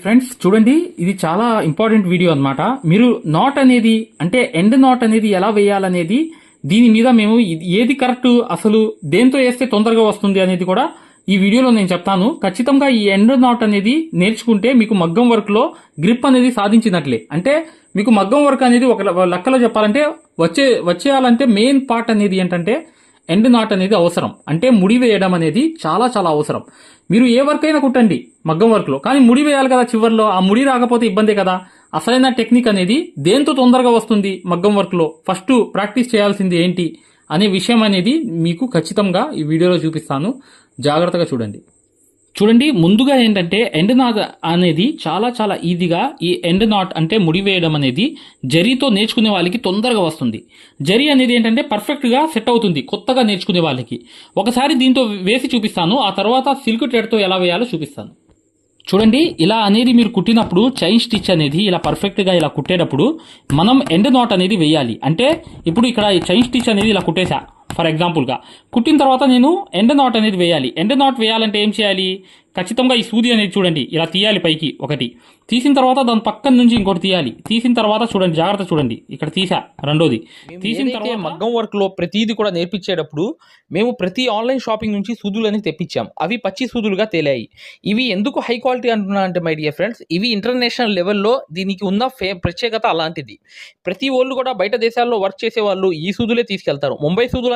Friends చూడండి ఇది చాలా ఇంపార్టెంట్ వీడియో అన్నమాట. మీరు నాట్ అనేది అంటే ఎండ్ నాట్ అనేది ఎలా వేయాలనేది దీని మీద మేము ఏది కరెక్ట్ అసలు దేంతో వేస్తే తొందరగా వస్తుంది అనేది కూడా ఈ వీడియోలో నేను చెప్తాను. ఖచ్చితంగా ఈ ఎండ్ నాట్ అనేది నేర్చుకుంటే మీకు మగ్గం వర్క్లో గ్రిప్ అనేది సాధించినట్లే. అంటే మీకు మగ్గం వర్క్ అనేది ఒక లెక్కలో చెప్పాలంటే వచ్చే వచ్చేయాలంటే మెయిన్ పార్ట్ అనేది ఏంటంటే ఎండ్ నాట్ అనేది అవసరం. అంటే ముడి వేయడం అనేది చాలా చాలా అవసరం. మీరు ఏ వర్క్ అయినా కుట్టండి మగ్గం వర్క్లో కానీ ముడి వేయాలి కదా చివర్లో ఆ ముడి రాకపోతే ఇబ్బందే కదా. అసలైన టెక్నిక్ అనేది దేంతో తొందరగా వస్తుంది మగ్గం వర్క్లో ఫస్ట్ ప్రాక్టీస్ చేయాల్సింది ఏంటి? అనే విషయం అనేది మీకు ఖచ్చితంగా ఈ వీడియోలో చూపిస్తాను. జాగ్రత్తగా చూడండి. చూడండి ముందుగా ఏంటంటే ఎండ్ నాట్ అనేది చాలా చాలా ఈజీగా ఈ ఎండ్ నాట్ అంటే ముడి వేయడం అనేది జరీతో నేర్చుకునే వాళ్ళకి తొందరగా వస్తుంది. జరీ అనేది ఏంటంటే పర్ఫెక్ట్గా సెట్ అవుతుంది కొత్తగా నేర్చుకునే వాళ్ళకి. ఒకసారి దీంతో వేసి చూపిస్తాను ఆ తర్వాత సిల్క్ ట్రెడ్తో ఎలా వేయాలో చూపిస్తాను. చూడండి ఇలా అనేది మీరు కుట్టినప్పుడు చైన్ స్టిచ్ అనేది ఇలా పర్ఫెక్ట్గా ఇలా కుట్టేటప్పుడు మనం ఎండ్ నాట్ అనేది వేయాలి. అంటే ఇప్పుడు ఇక్కడ ఈ చైన్ స్టిచ్ అనేది ఇలా కుట్టేశా ఫర్ ఎగ్జాంపుల్గా కుట్టిన తర్వాత నేను ఎండ్ నాట్ అనేది వేయాలి. ఎండ్ నాట్ వేయాలంటే ఏం చేయాలి? ఖచ్చితంగా ఈ సూది అనేది చూడండి ఇలా తీయాలి పైకి ఒకటి. తీసిన తర్వాత దాని పక్కన నుంచి ఇంకోటి తీయాలి. తీసిన తర్వాత చూడండి జాగ్రత్త చూడండి. ఇక్కడ తీసా రెండోది. తీసిన తర్వాత మగ్గం వర్క్లో ప్రతిదీ కూడా నేర్పించేటప్పుడు మేము ప్రతి ఆన్లైన్ షాపింగ్ నుంచి సూదులని తెప్పించాం. అవి పచ్చి సూదులుగా తేలాయి. ఇవి ఎందుకు హై క్వాలిటీ అంటున్నా అంటే మై డియర్ ఫ్రెండ్స్ ఇవి ఇంటర్నేషనల్ లెవెల్లో దీనికి ఉన్న ఫే ప్రత్యేకత అలాంటిది. ప్రతి వాళ్ళు కూడా బయట దేశాల్లో వర్క్ చేసే వాళ్ళు ఈ సూదులే తీసుకెళ్తారు. ముంబై సూదులు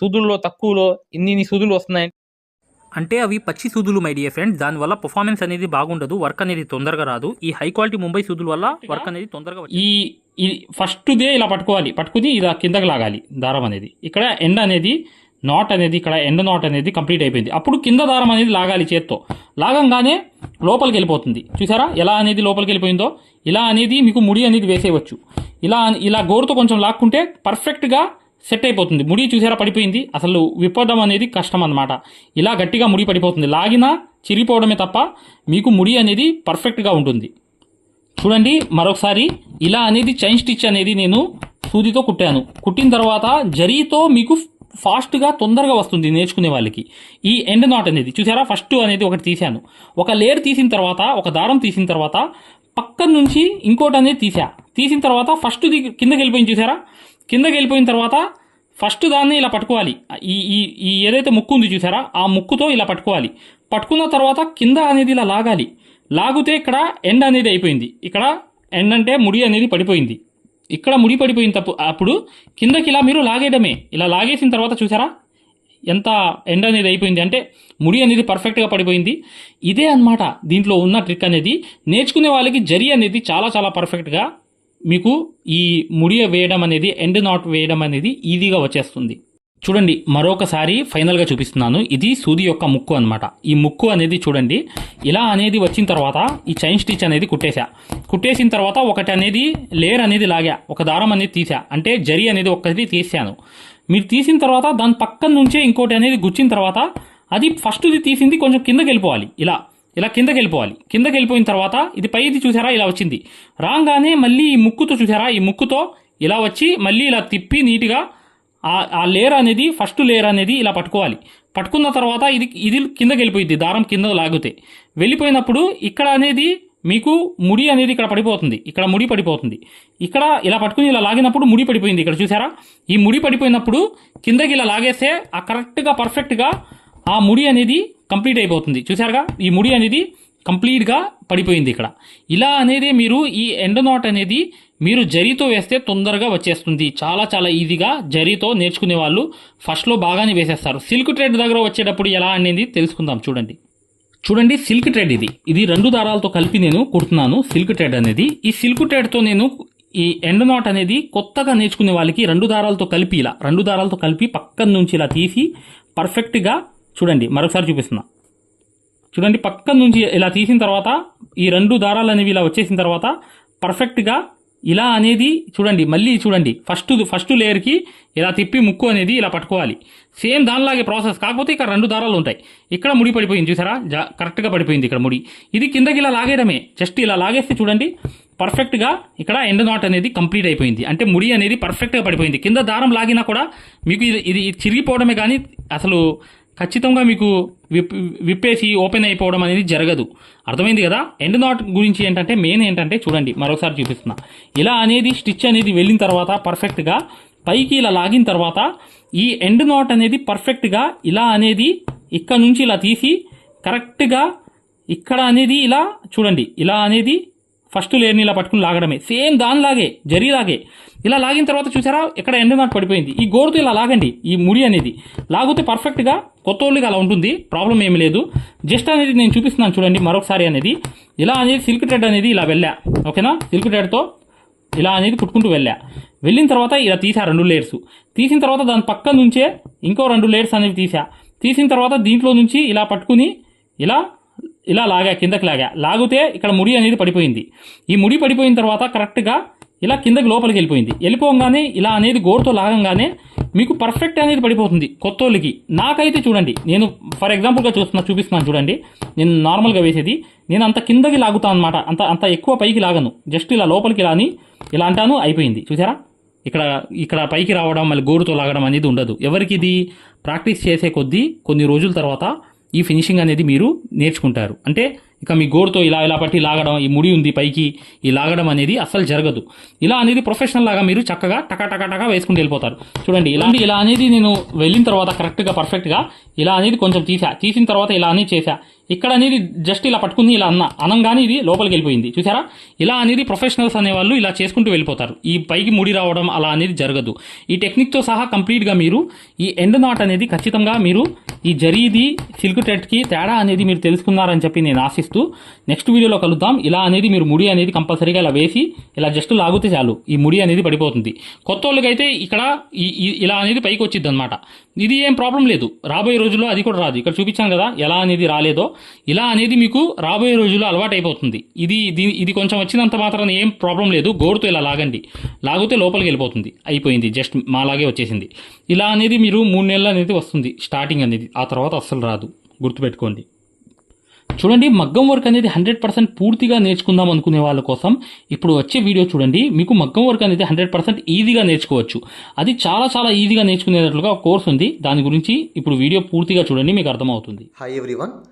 సూదుల్లో తక్కువలో ఇన్ని ఇన్ని సూదులు వస్తున్నాయి. అంటే అవి పచ్చి సూదులు మై డియర్ ఫ్రెండ్ దానివల్ల పర్ఫార్మెన్స్ అనేది బాగుండదు వర్క్ అనేది తొందరగా రాదు. ఈ హై క్వాలిటీ ముంబై సూదుల వల్ల వర్క్ అనేది తొందరగా ఈ ఈ ఫస్ట్ దే ఇలా పట్టుకోవాలి. పట్టుకుని ఇలా కిందకి లాగాలి దారం అనేది. ఇక్కడ ఎండ్ అనేది నాట్ అనేది ఇక్కడ ఎండ్ నాట్ అనేది కంప్లీట్ అయిపోయింది. అప్పుడు కింద దారం అనేది లాగాలి చేత్తో. లాగంగానే లోపలికి వెళ్ళిపోతుంది. చూసారా? ఎలా అనేది లోపలికి వెళ్ళిపోయిందో? ఇలా అనేది మీకు ముడి అనేది వేసేయవచ్చు. ఇలా ఇలా గోరుతో కొంచెం లాక్కుంటే పర్ఫెక్ట్గా సెట్ అయిపోతుంది. ముడి చూసారా పడిపోయింది. అసలు విప్పడం అనేది కష్టం అన్నమాట. ఇలా గట్టిగా ముడి పడిపోతుంది. లాగినా చిరిగిపోవడమే తప్ప మీకు ముడి అనేది పర్ఫెక్ట్గా ఉంటుంది. చూడండి మరొకసారి. ఇలా అనేది చైన్ స్టిచ్ అనేది నేను సూదితో కుట్టాను. కుట్టిన తర్వాత జరీతో మీకు ఫాస్ట్గా తొందరగా వస్తుంది నేర్చుకునే వాళ్ళకి. ఈ ఎండ్ నాట్ అనేది. చూసారా? ఫస్ట్ అనేది ఒకటి తీశాను. ఒక లేయర్ తీసిన తర్వాత ఒక దారం తీసిన తర్వాత పక్కన నుంచి ఇంకోటి అనేది తీసా తీసిన తర్వాత ఫస్ట్ కిందకి వెళ్ళిపోయింది చూసారా? కిందకి వెళ్ళిపోయిన తర్వాత ఫస్ట్ దాన్ని ఇలా పట్టుకోవాలి. ఈ ఈ ఈ ఏదైతే ముక్కు ఉంది చూసారా ఆ ముక్కుతో ఇలా పట్టుకోవాలి. పట్టుకున్న తర్వాత కింద అనేది ఇలా లాగాలి. లాగితే ఇక్కడ ఎండ్ అనేది అయిపోయింది. ఇక్కడ ఎండ్ అంటే ముడి అనేది పడిపోయింది. ఇక్కడ ముడి పడిపోయిన తప్పు అప్పుడు కిందకి ఇలా మీరు లాగేయడమే. ఇలా లాగేసిన తర్వాత చూసారా ఎంత ఎండ్ అనేది అయిపోయింది అంటే ముడి అనేది పర్ఫెక్ట్గా పడిపోయింది. ఇదే అన్నమాట దీంట్లో ఉన్న ట్రిక్ అనేది. నేర్చుకునే వాళ్ళకి జరి అనేది చాలా చాలా పర్ఫెక్ట్గా మీకు ఈ ముడి వేయడం అనేది ఎండ్ నాట్ వేయడం అనేది ఈజీగా వచ్చేస్తుంది. చూడండి మరొకసారి ఫైనల్గా చూపిస్తున్నాను. ఇది సూది యొక్క ముక్కు అనమాట ఈ ముక్కు అనేది చూడండి ఇలా అనేది వచ్చిన తర్వాత ఈ చైన్ స్టిచ్ అనేది కుట్టేశా. కుట్టేసిన తర్వాత ఒకటి అనేది లేయర్ అనేది లాగా ఒక దారం అనేది తీసా అంటే జరి అనేది ఒక్కటి తీసాను మీరు తీసిన తర్వాత దాని పక్కన నుంచే ఇంకోటి అనేది గుచ్చిన తర్వాత అది ఫస్ట్ది తీసింది కొంచెం కిందకి వెళ్ళిపోవాలి. ఇలా ఇలా కిందకి వెళ్ళిపోవాలి. కిందకి వెళ్ళిపోయిన తర్వాత ఇది పైది చూసారా? ఇలా వచ్చింది. రాగానే మళ్ళీ ఈ ముక్కుతో చూసారా? ఈ ముక్కుతో ఇలా వచ్చి మళ్ళీ ఇలా తిప్పి నీట్గా ఆ ఆ లేయర్ అనేది ఫస్ట్ లేయర్ అనేది ఇలా పట్టుకోవాలి. పట్టుకున్న తర్వాత ఇది ఇది కిందకి వెళ్ళిపోయింది దారం కింద లాగితే. వెళ్ళిపోయినప్పుడు ఇక్కడ అనేది మీకు ముడి అనేది ఇక్కడ పడిపోతుంది. ఇక్కడ ముడి పడిపోతుంది. ఇక్కడ ఇలా పట్టుకుని ఇలా లాగినప్పుడు ముడి పడిపోయింది. ఇక్కడ చూసారా? ఈ ముడి పడిపోయినప్పుడు కిందకి ఇలా లాగేస్తే ఆ కరెక్ట్గా పర్ఫెక్ట్గా ఆ ముడి అనేది కంప్లీట్ అయిపోతుంది. చూసారుగా ఈ ముడి అనేది కంప్లీట్గా పడిపోయింది ఇక్కడ. ఇలా అనేది మీరు ఈ ఎండ్ నాట్ అనేది మీరు జరీతో వేస్తే తొందరగా వచ్చేస్తుంది. చాలా చాలా ఈజీగా జరీతో నేర్చుకునే వాళ్ళు ఫస్ట్లో బాగానే వేసేస్తారు. సిల్క్ థ్రెడ్ దగ్గర వచ్చేటప్పుడు ఎలా అనేది తెలుసుకుందాం చూడండి. చూడండి సిల్క్ థ్రెడ్ ఇది. ఇది రెండు దారాలతో కలిపి నేను కుడుతున్నాను సిల్క్ థ్రెడ్ అనేది. ఈ సిల్క్ థ్రెడ్తో నేను ఈ ఎండ్ నాట్ అనేది కొత్తగా నేర్చుకునే వాళ్ళకి రెండు దారాలతో కలిపి ఇలా రెండు దారాలతో కలిపి పక్కన నుంచి ఇలా తీసి పర్ఫెక్ట్గా చూడండి మరొకసారి చూపిస్తున్నా. చూడండి పక్కన నుంచి ఇలా తీసిన తర్వాత ఈ రెండు దారాలు అనేవి ఇలా వచ్చేసిన తర్వాత పర్ఫెక్ట్గా ఇలా అనేది చూడండి మళ్ళీ చూడండి ఫస్ట్ ఫస్ట్ లేయర్కి ఇలా తిప్పి ముక్కు అనేది ఇలా పట్టుకోవాలి. సేమ్ దానిలాగే ప్రాసెస్ కాకపోతే ఇక్కడ రెండు దారాలు ఉంటాయి. ఇక్కడ ముడి పడిపోయింది చూసారా? జా కరెక్ట్గా పడిపోయింది ఇక్కడ ముడి. ఇది కిందకి ఇలా లాగేయడమే. జస్ట్ ఇలా లాగేస్తే చూడండి పర్ఫెక్ట్గా ఇక్కడ ఎండ్ నాట్ అనేది కంప్లీట్ అయిపోయింది. అంటే ముడి అనేది పర్ఫెక్ట్గా పడిపోయింది. కింద దారం లాగినా కూడా మీకు ఇది ఇది చిరిగిపోవడమే కానీ అసలు ఖచ్చితంగా మీకు విప్ విప్పేసి ఓపెన్ అయిపోవడం అనేది జరగదు. అర్థమైంది కదా? ఎండ్ నాట్ గురించి ఏంటంటే మెయిన్ ఏంటంటే చూడండి మరొకసారి చూపిస్తున్నా. ఇలా అనేది స్టిచ్ అనేది వెళ్ళిన తర్వాత పర్ఫెక్ట్గా పైకి ఇలా లాగిన తర్వాత ఈ ఎండ్ నాట్ అనేది పర్ఫెక్ట్గా ఇలా అనేది ఇక్కడ నుంచి ఇలా తీసి కరెక్ట్గా ఇక్కడ అనేది ఇలా చూడండి ఇలా అనేది ఫస్ట్ లేయర్ని ఇలా పట్టుకుని లాగడమే. సేమ్ దానిలాగే జరీలాగే. ఇలా లాగిన తర్వాత చూసారా ఇక్కడ ఎండ నాట్ పడిపోయింది. ఈ గోరుతో ఇలా లాగండి ఈ ముడి అనేది. లాగితే పర్ఫెక్ట్గా కొత్త అలా ఉంటుంది ప్రాబ్లం ఏమి లేదు. జస్ట్ అనేది నేను చూపిస్తున్నాను చూడండి మరొకసారి అనేది. ఇలా అనేది సిల్క్ థ్రెడ్ అనేది ఇలా వెళ్ళా. ఓకేనా సిల్క్ థ్రెడ్తో ఇలా అనేది కుట్టుకుంటూ వెళ్ళా. వెళ్ళిన తర్వాత ఇలా తీసా రెండు లేయర్స్ తీసిన తర్వాత దాని పక్క నుంచే ఇంకో రెండు లేయర్స్ అనేవి తీసా. తీసిన తర్వాత దీంట్లో నుంచి ఇలా పట్టుకుని ఇలా ఇలా లాగా కిందకి లాగా. లాగితే ఇక్కడ ముడి అనేది పడిపోయింది. ఈ ముడి పడిపోయిన తర్వాత కరెక్ట్గా ఇలా కిందకి లోపలికి వెళ్ళిపోయింది. వెళ్ళిపోగానే ఇలా అనేది గోరుతో లాగంగానే మీకు పర్ఫెక్ట్ అనేది పడిపోతుంది కొత్త వాళ్ళకి నాకైతే చూడండి నేను ఫర్ ఎగ్జాంపుల్గా చూస్తున్నా చూపిస్తున్నాను చూడండి. నేను నార్మల్గా వేసేది. నేను అంత కిందకి లాగుతాను అనమాట అంత అంత ఎక్కువ పైకి లాగను. జస్ట్ ఇలా లోపలికి లాని ఇలా అంటాను అయిపోయింది. చూసారా? ఇక్కడ ఇక్కడ పైకి రావడం మళ్ళీ గోరుతో లాగడం అనేది ఉండదు. ఎవరికి ఇది? ప్రాక్టీస్ చేసే కొద్దీ కొన్ని రోజుల తర్వాత ఈ ఫినిషింగ్ అనేది మీరు నేర్చుకుంటారు. అంటే ఇక మీ గోరుతో ఇలా ఇలా పట్టి లాగడం ఈ ముడి ఉంది పైకి ఈ లాగడం అనేది అస్సలు జరగదు. ఇలా అనేది ప్రొఫెషనల్ లాగా మీరు చక్కగా టకా టకా టకా వేసుకుంటూ వెళ్ళిపోతారు. చూడండి ఇలాంటి ఇలా అనేది నేను వెళ్ళిన తర్వాత కరెక్ట్గా పర్ఫెక్ట్గా ఇలా అనేది కొంచెం తీసా. తీసిన తర్వాత ఇలా అనేది చేశా ఇక్కడ అనేది జస్ట్ ఇలా పట్టుకుని ఇలా అన్న. అనంగానే ఇది లోపలికి వెళ్ళిపోయింది. చూసారా ఇలా అనేది ప్రొఫెషనల్స్ అనేవాళ్ళు ఇలా చేసుకుంటూ వెళ్ళిపోతారు. ఈ పైకి ముడి రావడం అలా అనేది జరగదు. ఈ టెక్నిక్తో సహా కంప్లీట్గా మీరు ఈ ఎండ్ నాట్ అనేది ఖచ్చితంగా మీరు ఈ జరీది సిల్క్ టెట్కి తేడా అనేది మీరు తెలుసుకున్నారని చెప్పి నేను ఆశిస్తూ నెక్స్ట్ వీడియోలో కలుద్దాం. ఇలా అనేది మీరు ముడి అనేది కంపల్సరీగా ఇలా వేసి ఇలా జస్ట్ లాగితే చాలు. ఈ ముడి అనేది పడిపోతుంది. కొత్త వాళ్ళకైతే ఇక్కడ ఈ- ఇలా అనేది పైకి వచ్చింది అనమాట ఇది ఏం ప్రాబ్లం లేదు. రాబోయే రోజుల్లో అది కూడా రాదు. ఇక్కడ చూపించాను కదా ఎలా అనేది రాలేదో. ఇలా అనేది మీకు రాబోయే రోజుల్లో అలవాటు అయిపోతుంది ఇది ఇది- ఇది కొంచెం వచ్చినంత మాత్రం ఏం ప్రాబ్లం లేదు. గోరుతో ఇలా లాగండి. లాగితే లోపలికి వెళ్ళిపోతుంది. అయిపోయింది. జస్ట్ మాలాగే వచ్చేసింది. ఇలా అనేది మీరు మూడు నెలలు అనేది వస్తుంది. స్టార్టింగ్ అనేది. ఆ తర్వాత అస్సలు రాదు. గుర్తుపెట్టుకోండి. చూడండి మగ్గం వర్క్ అనేది హండ్రెడ్ పర్సెంట్ పూర్తిగా నేర్చుకుందాం అనుకునే వాళ్ళ కోసం ఇప్పుడు వచ్చే వీడియో చూడండి. మీకు మగ్గం వర్క్ అనేది హండ్రెడ్ పర్సెంట్ ఈజీగా నేర్చుకోవచ్చు. అది చాలా చాలా ఈజీగా నేర్చుకునేటట్లుగా ఒక కోర్స్ ఉంది. దాని గురించి ఇప్పుడు వీడియో పూర్తిగా చూడండి మీకు అర్థమవుతుంది. Hi everyone